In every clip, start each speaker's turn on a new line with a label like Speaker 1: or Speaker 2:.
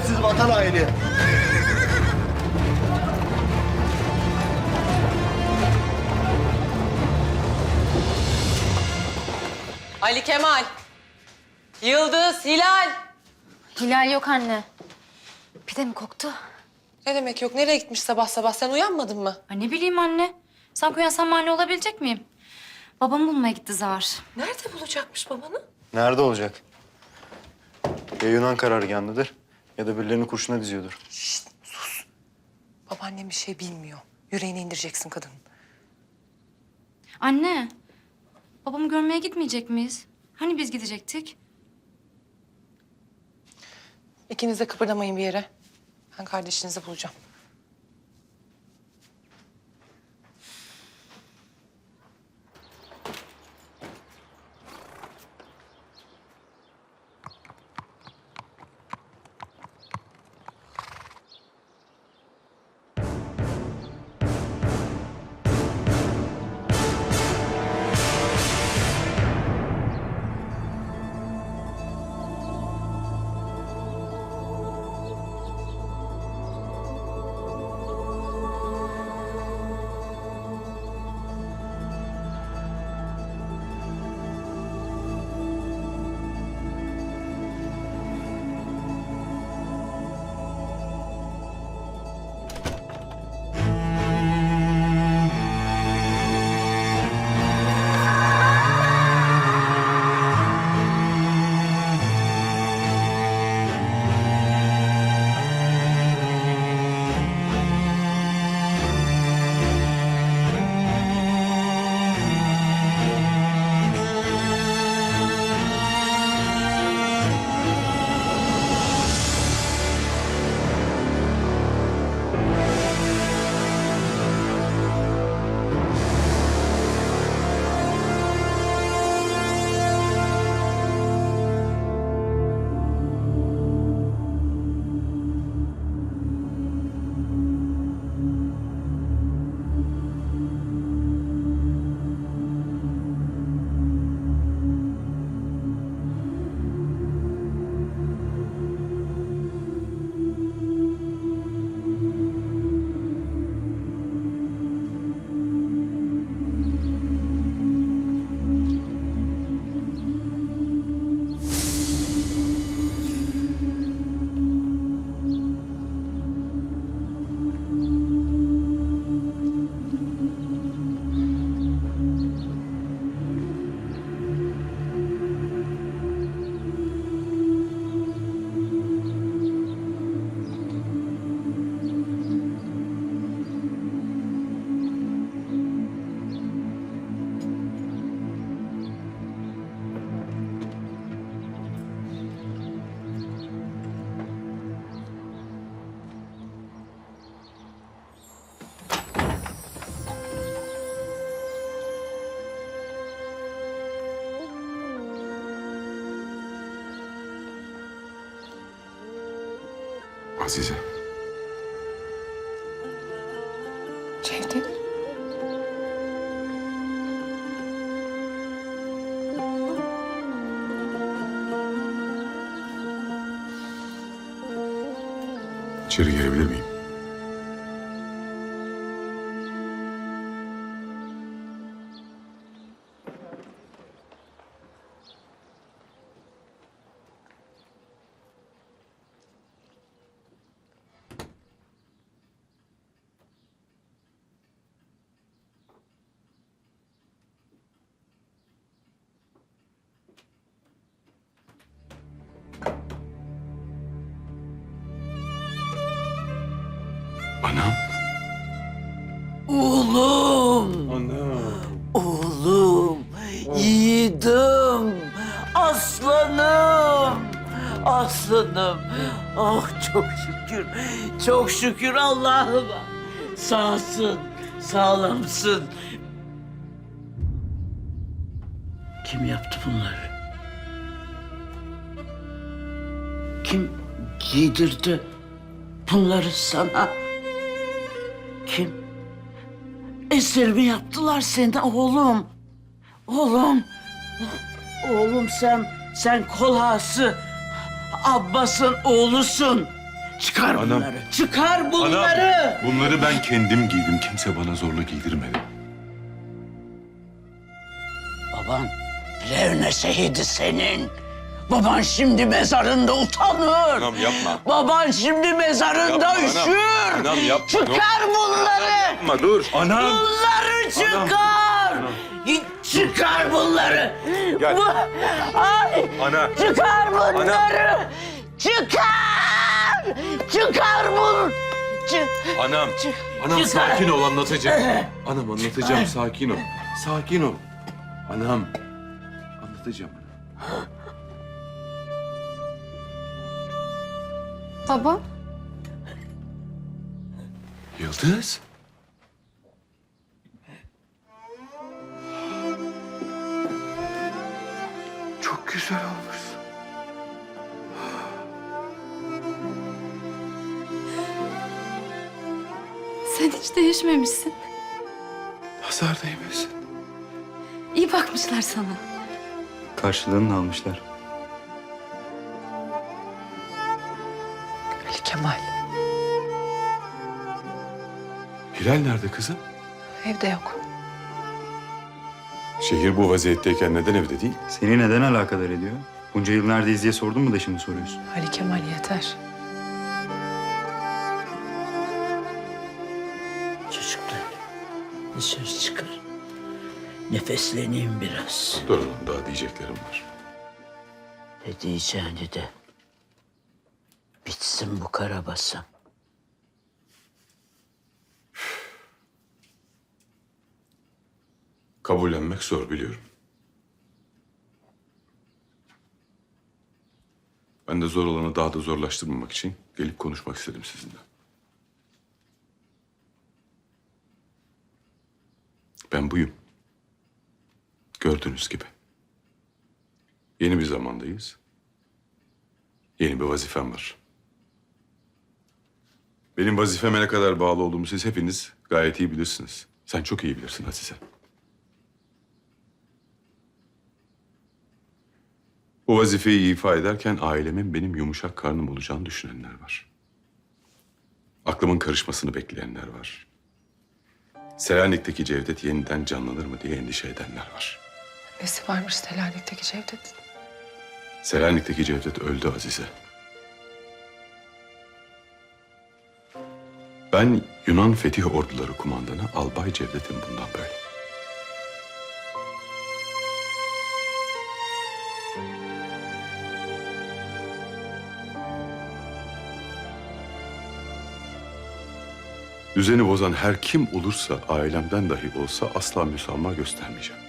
Speaker 1: vatan haini.
Speaker 2: Ali Kemal. Yıldız, Hilal.
Speaker 3: Hilal yok anne. Pide mi koktu?
Speaker 2: Ne demek yok? Nereye gitmiş sabah sabah? Sen uyanmadın mı?
Speaker 3: Ay ne bileyim anne. Sen uyansam mani olabilecek miyim? Babamı bulmaya gitti Zahar.
Speaker 2: Nerede bulacakmış babanı?
Speaker 4: Nerede olacak? Ya Yunan karargahındadır ya da birilerini kurşuna diziyordur.
Speaker 2: Babaannem bir şey bilmiyor. Yüreğine indireceksin kadının.
Speaker 3: Anne, babamı görmeye gitmeyecek miyiz? Hani biz gidecektik?
Speaker 2: İkiniz de kıpırdamayın bir yere. Ben kardeşinizi bulacağım.
Speaker 5: Azize.
Speaker 2: Cevdet.
Speaker 5: İçeri girebilir miyim? Anam.
Speaker 6: Oğlum,
Speaker 5: Anam.
Speaker 6: oğlum, yiğidim, aslanım, aslanım. Ah çok şükür, çok şükür Allah'ıma. Sağsın, sağlamsın. Kim yaptı bunları? Kim giydirdi bunları sana? Kim? Esir mi yaptılar seni oğlum? Oğlum, oğlum sen, sen kolhası, Abbas'ın oğlusun. Çıkar
Speaker 5: Anam.
Speaker 6: bunları. Çıkar bunları.
Speaker 5: Bunları ben kendim giydim. Kimse bana zorla giydirmedi.
Speaker 6: Baban Levne şehidi senin. Baban şimdi mezarında utanır.
Speaker 5: Anam yapma.
Speaker 6: Baban şimdi mezarında
Speaker 5: Yapma anam.
Speaker 6: üşür.
Speaker 5: Anam yapma.
Speaker 6: Çıkar bunları.
Speaker 5: Yapma dur. Anam.
Speaker 6: Bunları çıkar. Çıkar bunları.
Speaker 5: Gel.
Speaker 6: Bu... Ay.
Speaker 5: Ana.
Speaker 6: Çıkar bunları. Çıkar. Çıkar bun. Çık.
Speaker 5: Anam. Anam
Speaker 6: Çıkar.
Speaker 5: sakin ol anlatacağım. Anam anlatacağım sakin ol. Sakin ol. Anam. Anlatacağım.
Speaker 3: Baba.
Speaker 5: Yıldız. Çok güzel olmuşsun.
Speaker 3: Sen hiç değişmemişsin.
Speaker 5: Nazar değmesin.
Speaker 3: İyi bakmışlar sana.
Speaker 4: Karşılığını almışlar.
Speaker 2: Kemal.
Speaker 5: Hilal nerede kızım?
Speaker 2: Evde yok.
Speaker 5: Şehir bu vaziyetteyken neden evde değil?
Speaker 4: Seni neden alakadar ediyor? Bunca yıl neredeyiz diye sordun mu da şimdi soruyorsun?
Speaker 2: Ali Kemal yeter.
Speaker 6: Çocuklar dışarı çıkar. Nefesleneyim biraz.
Speaker 5: Durun daha diyeceklerim var.
Speaker 6: Ne diyeceğini de bitsin bu karabasan.
Speaker 5: Kabullenmek zor biliyorum. Ben de zor olanı daha da zorlaştırmamak için gelip konuşmak istedim sizinle. Ben buyum. Gördüğünüz gibi. Yeni bir zamandayız. Yeni bir vazifem var. Benim vazifeme ne kadar bağlı olduğumu siz hepiniz gayet iyi bilirsiniz. Sen çok iyi bilirsin Azize. Bu vazifeyi ifa ederken ailemin benim yumuşak karnım olacağını düşünenler var. Aklımın karışmasını bekleyenler var. Selanik'teki Cevdet yeniden canlanır mı diye endişe edenler var.
Speaker 2: Nesi varmış Selanik'teki Cevdet?
Speaker 5: Selanik'teki Cevdet öldü Azize. Ben Yunan Fetih Orduları kumandanı Albay Cevdet'im bundan böyle. Düzeni bozan her kim olursa ailemden dahi olsa asla müsamaha göstermeyeceğim.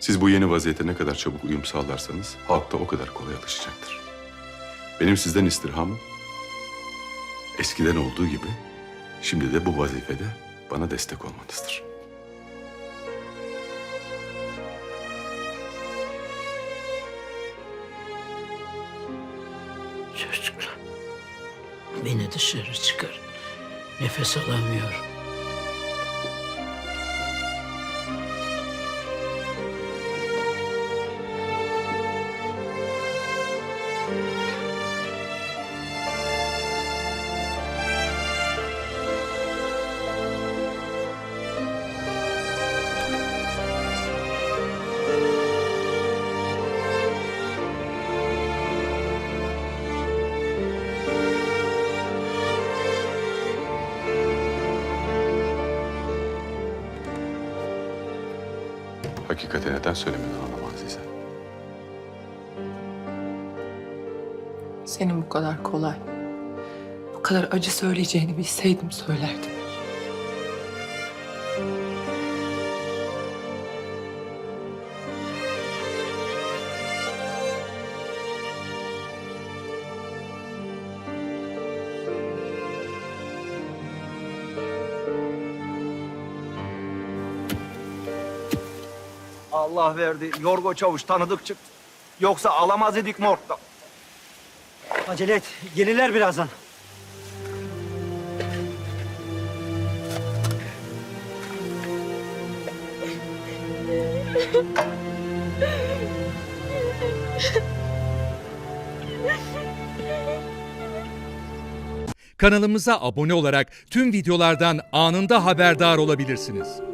Speaker 5: Siz bu yeni vaziyete ne kadar çabuk uyum sağlarsanız halk da o kadar kolay alışacaktır. Benim sizden istirhamım eskiden olduğu gibi şimdi de bu vazifede bana destek olmanızdır.
Speaker 6: Çocuklar beni dışarı çıkar. Nefes alamıyorum.
Speaker 5: Hakikati neden söylemedin anlama Azize?
Speaker 2: Senin bu kadar kolay, bu kadar acı söyleyeceğini bilseydim söylerdim.
Speaker 1: Allah verdi. Yorgo çavuş tanıdık çıktı. Yoksa alamaz idik morgda.
Speaker 7: Acele et. Gelirler birazdan.
Speaker 8: Kanalımıza abone olarak tüm videolardan anında haberdar olabilirsiniz.